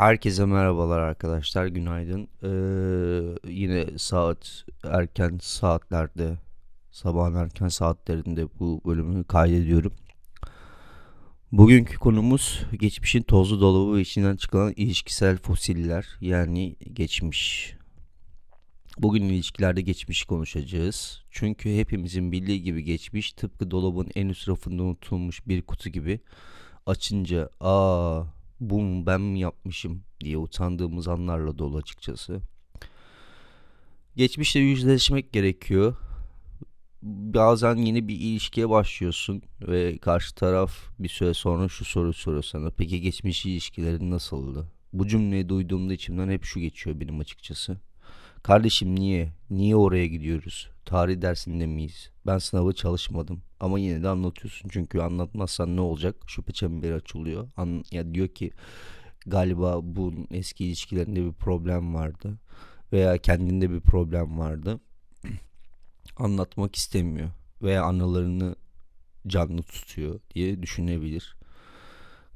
Herkese merhabalar arkadaşlar, günaydın. Ee, yine saat erken saatlerde, sabahın erken saatlerinde bu bölümü kaydediyorum. Bugünkü konumuz geçmişin tozlu dolabı içinden çıkan ilişkisel fosiller, yani geçmiş. Bugün ilişkilerde geçmişi konuşacağız. Çünkü hepimizin bildiği gibi geçmiş tıpkı dolabın en üst rafında unutulmuş bir kutu gibi açınca aa bu ben mi yapmışım diye utandığımız anlarla dolu açıkçası. Geçmişle yüzleşmek gerekiyor. Bazen yeni bir ilişkiye başlıyorsun ve karşı taraf bir süre sonra şu soru soruyor sana. Peki geçmiş ilişkilerin nasıldı? Bu cümleyi duyduğumda içimden hep şu geçiyor benim açıkçası. Kardeşim niye? Niye oraya gidiyoruz? Tarih dersinde miyiz? Ben sınavı çalışmadım. Ama yine de anlatıyorsun. Çünkü anlatmazsan ne olacak? Şüphe çemberi açılıyor. An ya diyor ki galiba bu eski ilişkilerinde bir problem vardı. Veya kendinde bir problem vardı. Anlatmak istemiyor. Veya anılarını canlı tutuyor diye düşünebilir.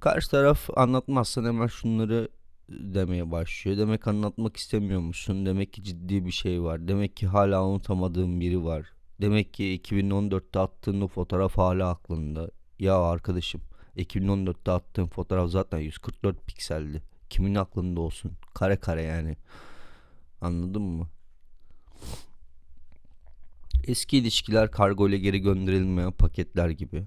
Karşı taraf anlatmazsan hemen şunları demeye başlıyor. Demek anlatmak istemiyormuşsun. Demek ki ciddi bir şey var. Demek ki hala unutamadığın biri var. Demek ki 2014'te attığın o fotoğraf hala aklında. Ya arkadaşım 2014'te attığın fotoğraf zaten 144 pikseldi. Kimin aklında olsun? Kare kare yani. Anladın mı? Eski ilişkiler kargo ile geri gönderilmeyen paketler gibi.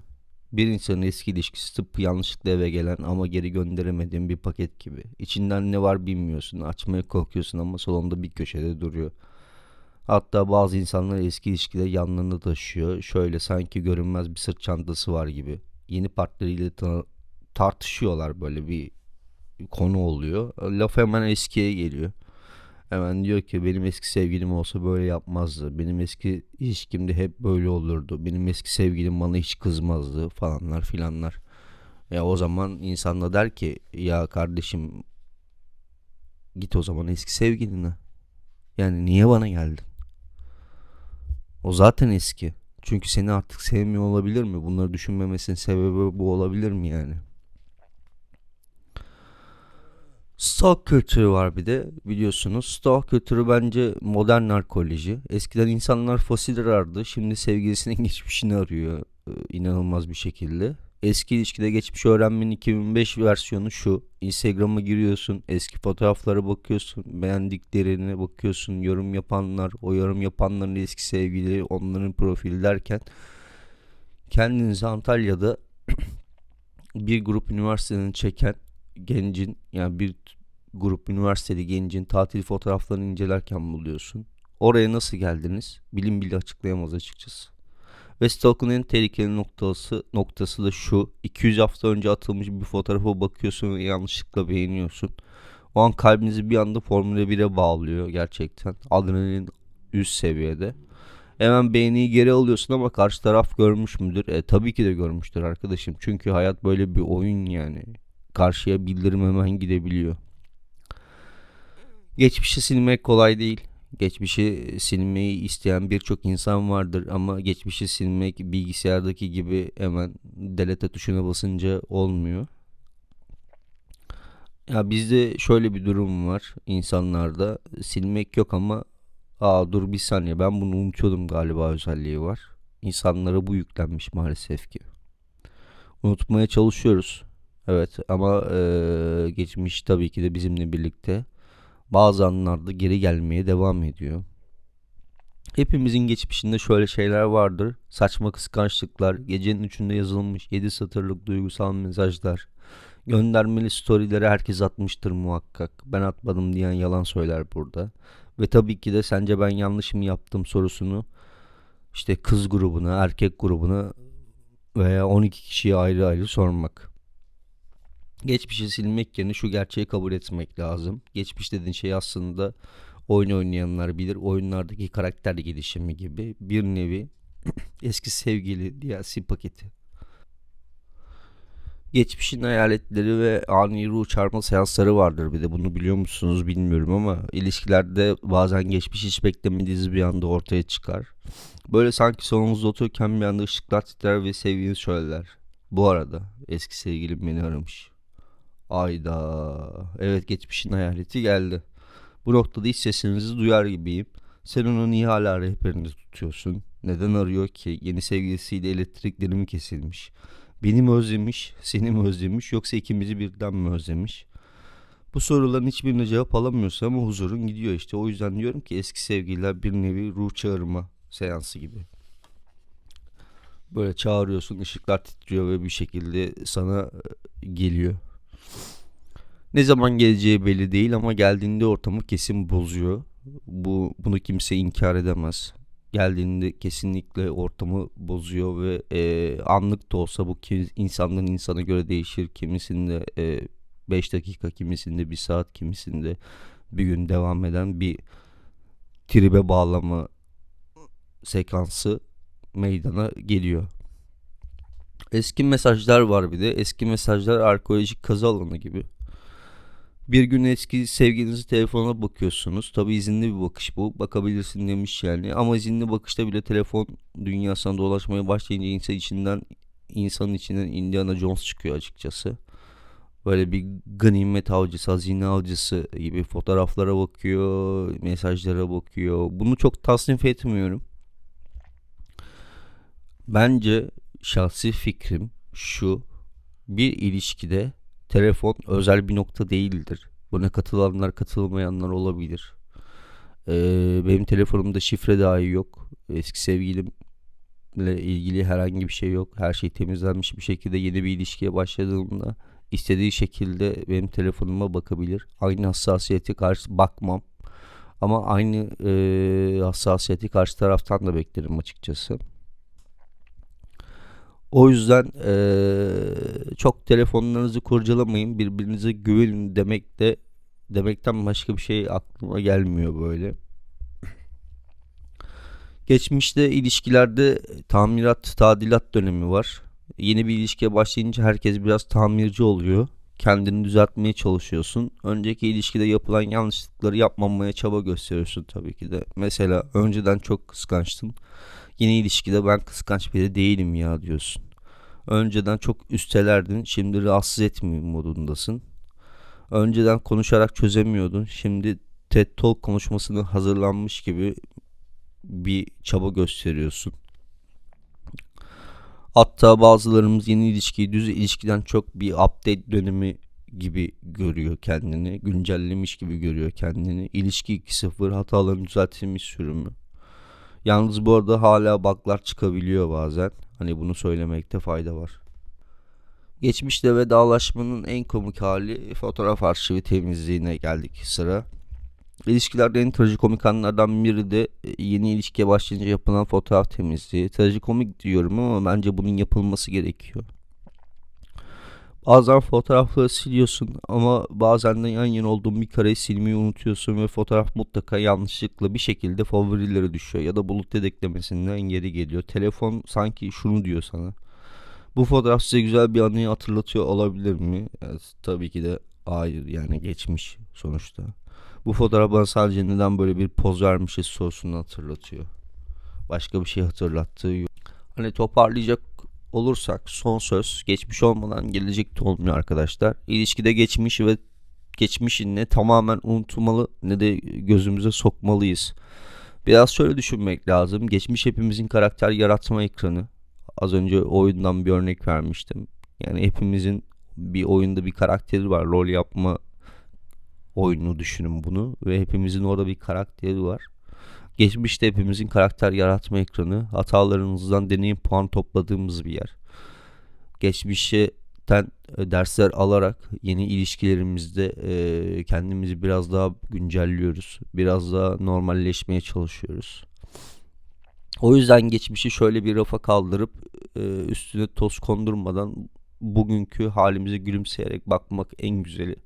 Bir insanın eski ilişkisi tıpkı yanlışlıkla eve gelen ama geri gönderemediğin bir paket gibi. İçinden ne var bilmiyorsun, açmaya korkuyorsun ama salonda bir köşede duruyor. Hatta bazı insanlar eski ilişkileri yanlarında taşıyor. Şöyle sanki görünmez bir sırt çantası var gibi. Yeni partneriyle ta- tartışıyorlar böyle bir konu oluyor. Laf hemen eskiye geliyor. Hemen diyor ki benim eski sevgilim olsa böyle yapmazdı. Benim eski ilişkimde hep böyle olurdu. Benim eski sevgilim bana hiç kızmazdı falanlar filanlar. Ya o zaman insan da der ki ya kardeşim git o zaman eski sevgiline. Yani niye bana geldin? O zaten eski. Çünkü seni artık sevmiyor olabilir mi? Bunları düşünmemesinin sebebi bu olabilir mi yani? Stalk kültürü var bir de biliyorsunuz. Stalk kültürü bence modern narkoloji. Eskiden insanlar fosil arardı. Şimdi sevgilisinin geçmişini arıyor. Ee, inanılmaz bir şekilde. Eski ilişkide geçmiş öğrenmenin 2005 versiyonu şu. Instagram'a giriyorsun, eski fotoğraflara bakıyorsun, beğendiklerine bakıyorsun, yorum yapanlar, o yorum yapanların eski sevgili, onların profili derken kendinizi Antalya'da bir grup üniversitenin çeken gencin yani bir grup üniversiteli gencin tatil fotoğraflarını incelerken buluyorsun. Oraya nasıl geldiniz? Bilim bile açıklayamaz açıkçası. Ve stalk'un en tehlikeli noktası, noktası da şu. 200 hafta önce atılmış bir fotoğrafa bakıyorsun ve yanlışlıkla beğeniyorsun. O an kalbinizi bir anda Formula 1'e bağlıyor gerçekten. Adrenalin üst seviyede. Hemen beğeniyi geri alıyorsun ama karşı taraf görmüş müdür? E tabii ki de görmüştür arkadaşım. Çünkü hayat böyle bir oyun yani. Karşıya bildirim hemen gidebiliyor. Geçmişi silmek kolay değil. Geçmişi silmeyi isteyen birçok insan vardır ama geçmişi silmek bilgisayardaki gibi hemen delete tuşuna basınca olmuyor. Ya bizde şöyle bir durum var insanlarda silmek yok ama aa dur bir saniye ben bunu unutuyordum galiba özelliği var. İnsanlara bu yüklenmiş maalesef ki. Unutmaya çalışıyoruz. Evet ama eee, geçmiş tabii ki de bizimle birlikte bazı anlarda geri gelmeye devam ediyor. Hepimizin geçmişinde şöyle şeyler vardır. Saçma kıskançlıklar, gecenin üçünde yazılmış 7 satırlık duygusal mesajlar, göndermeli storyleri herkes atmıştır muhakkak. Ben atmadım diyen yalan söyler burada. Ve tabii ki de sence ben yanlış mı yaptım sorusunu işte kız grubuna, erkek grubuna veya 12 kişiye ayrı ayrı sormak. Geçmişi silmek yerine şu gerçeği kabul etmek lazım. Geçmiş dediğin şey aslında oyun oynayanlar bilir. Oyunlardaki karakter gelişimi gibi bir nevi eski sevgili DLC paketi. Geçmişin hayaletleri ve ani ruh çarpma seansları vardır bir de bunu biliyor musunuz bilmiyorum ama ilişkilerde bazen geçmiş hiç beklemediğiniz bir anda ortaya çıkar. Böyle sanki salonunuzda otururken bir anda ışıklar titrer ve sevgiliniz söyler. Bu arada eski sevgilim beni aramış. Ayda. Evet geçmişin hayaleti geldi. Bu noktada hiç sesinizi duyar gibiyim. Sen onu niye hala rehberinde tutuyorsun? Neden arıyor ki? Yeni sevgilisiyle elektrikleri mi kesilmiş? Beni mi özlemiş? Seni mi özlemiş? Yoksa ikimizi birden mi özlemiş? Bu soruların hiçbirine cevap alamıyorsa ama huzurun gidiyor işte. O yüzden diyorum ki eski sevgililer bir nevi ruh çağırma seansı gibi. Böyle çağırıyorsun, ışıklar titriyor ve bir şekilde sana e, geliyor. Ne zaman geleceği belli değil ama geldiğinde ortamı kesin bozuyor. Bu bunu kimse inkar edemez. Geldiğinde kesinlikle ortamı bozuyor ve e, anlık da olsa bu insandan insana göre değişir. Kimisinde 5 dakika, kimisinde bir saat, kimisinde bir gün devam eden bir tribe bağlama sekansı meydana geliyor. Eski mesajlar var bir de. Eski mesajlar arkeolojik kazı alanı gibi. Bir gün eski sevgilinizi telefonuna bakıyorsunuz. Tabi izinli bir bakış bu. Bakabilirsin demiş yani. Ama izinli bakışta bile telefon dünyasına dolaşmaya başlayınca insan içinden insanın içinden Indiana Jones çıkıyor açıkçası. Böyle bir ganimet avcısı, hazine avcısı gibi fotoğraflara bakıyor, mesajlara bakıyor. Bunu çok tasnif etmiyorum. Bence şahsi fikrim şu. Bir ilişkide telefon özel bir nokta değildir. Buna katılanlar katılmayanlar olabilir. Ee, benim telefonumda şifre dahi yok. Eski sevgilimle ilgili herhangi bir şey yok. Her şey temizlenmiş bir şekilde yeni bir ilişkiye başladığımda istediği şekilde benim telefonuma bakabilir. Aynı hassasiyeti karşı bakmam. Ama aynı e, hassasiyeti karşı taraftan da beklerim açıkçası. O yüzden e, çok telefonlarınızı kurcalamayın. Birbirinize güvenin demek de demekten başka bir şey aklıma gelmiyor böyle. Geçmişte ilişkilerde tamirat, tadilat dönemi var. Yeni bir ilişkiye başlayınca herkes biraz tamirci oluyor. Kendini düzeltmeye çalışıyorsun. Önceki ilişkide yapılan yanlışlıkları yapmamaya çaba gösteriyorsun tabii ki de. Mesela önceden çok kıskançtın. Yeni ilişkide ben kıskanç biri değilim ya diyorsun. Önceden çok üstelerdin. Şimdi rahatsız etmeyeyim modundasın. Önceden konuşarak çözemiyordun. Şimdi TED Talk konuşmasını hazırlanmış gibi bir çaba gösteriyorsun. Hatta bazılarımız yeni ilişkiyi düz ilişkiden çok bir update dönemi gibi görüyor kendini. Güncellemiş gibi görüyor kendini. İlişki 2.0 hataların düzeltilmiş sürümü. Yalnız bu arada hala bug'lar çıkabiliyor bazen. Hani bunu söylemekte fayda var. Geçmişte vedalaşmanın en komik hali fotoğraf arşivi temizliğine geldik sıra. İlişkilerde en trajikomik anlardan biri de e, yeni ilişkiye başlayınca yapılan fotoğraf temizliği. Trajikomik diyorum ama bence bunun yapılması gerekiyor. Bazen fotoğrafları siliyorsun ama bazen de yan yana olduğun bir kareyi silmeyi unutuyorsun ve fotoğraf mutlaka yanlışlıkla bir şekilde favorilere düşüyor ya da bulut yedeklemesinden geri geliyor. Telefon sanki şunu diyor sana. Bu fotoğraf size güzel bir anıyı hatırlatıyor olabilir mi? Evet, tabii ki de hayır yani geçmiş sonuçta. Bu fotoğraf bana sadece neden böyle bir poz vermişiz sorusunu hatırlatıyor. Başka bir şey hatırlattığı yok. Hani toparlayacak olursak son söz geçmiş olmadan gelecek de olmuyor arkadaşlar. İlişkide geçmiş ve geçmişin ne tamamen unutmalı ne de gözümüze sokmalıyız. Biraz şöyle düşünmek lazım. Geçmiş hepimizin karakter yaratma ekranı. Az önce oyundan bir örnek vermiştim. Yani hepimizin bir oyunda bir karakteri var. Rol yapma oyunu düşünün bunu ve hepimizin orada bir karakteri var. Geçmişte hepimizin karakter yaratma ekranı, hatalarımızdan deneyim puan topladığımız bir yer. Geçmişten e, dersler alarak yeni ilişkilerimizde e, kendimizi biraz daha güncelliyoruz. Biraz daha normalleşmeye çalışıyoruz. O yüzden geçmişi şöyle bir rafa kaldırıp e, üstüne toz kondurmadan bugünkü halimize gülümseyerek bakmak en güzeli.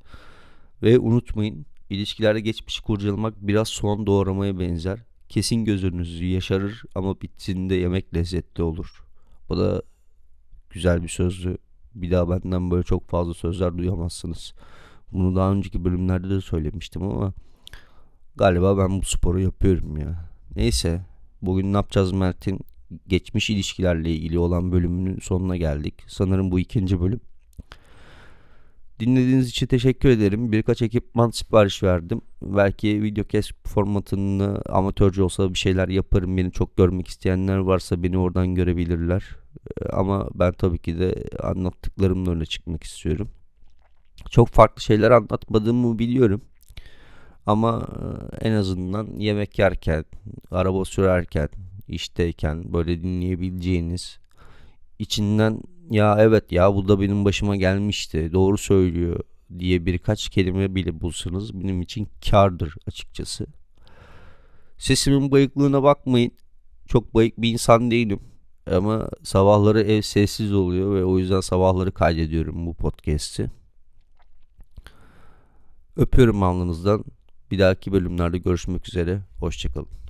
Ve unutmayın ilişkilerde geçmişi kurcalamak biraz soğan doğramaya benzer. Kesin gözünüzü yaşarır ama bittiğinde yemek lezzetli olur. Bu da güzel bir sözdü. Bir daha benden böyle çok fazla sözler duyamazsınız. Bunu daha önceki bölümlerde de söylemiştim ama galiba ben bu sporu yapıyorum ya. Neyse bugün ne yapacağız Mert'in geçmiş ilişkilerle ilgili olan bölümünün sonuna geldik. Sanırım bu ikinci bölüm. Dinlediğiniz için teşekkür ederim. Birkaç ekipman sipariş verdim. Belki videocast formatını amatörce olsa bir şeyler yaparım. Beni çok görmek isteyenler varsa beni oradan görebilirler. Ee, Ama ben tabii ki de anlattıklarımla öne çıkmak istiyorum. Çok farklı şeyler anlatmadığımı biliyorum. Ama e, en azından yemek yerken, araba sürerken, işteyken böyle dinleyebileceğiniz içinden ya evet ya bu da benim başıma gelmişti doğru söylüyor diye birkaç kelime bile bulsanız benim için kârdır açıkçası. Sesimin bayıklığına bakmayın. Çok bayık bir insan değilim. Ama sabahları ev sessiz oluyor ve o yüzden sabahları kaydediyorum bu podcast'i. Öpüyorum alnınızdan. Bir dahaki bölümlerde görüşmek üzere. Hoşçakalın.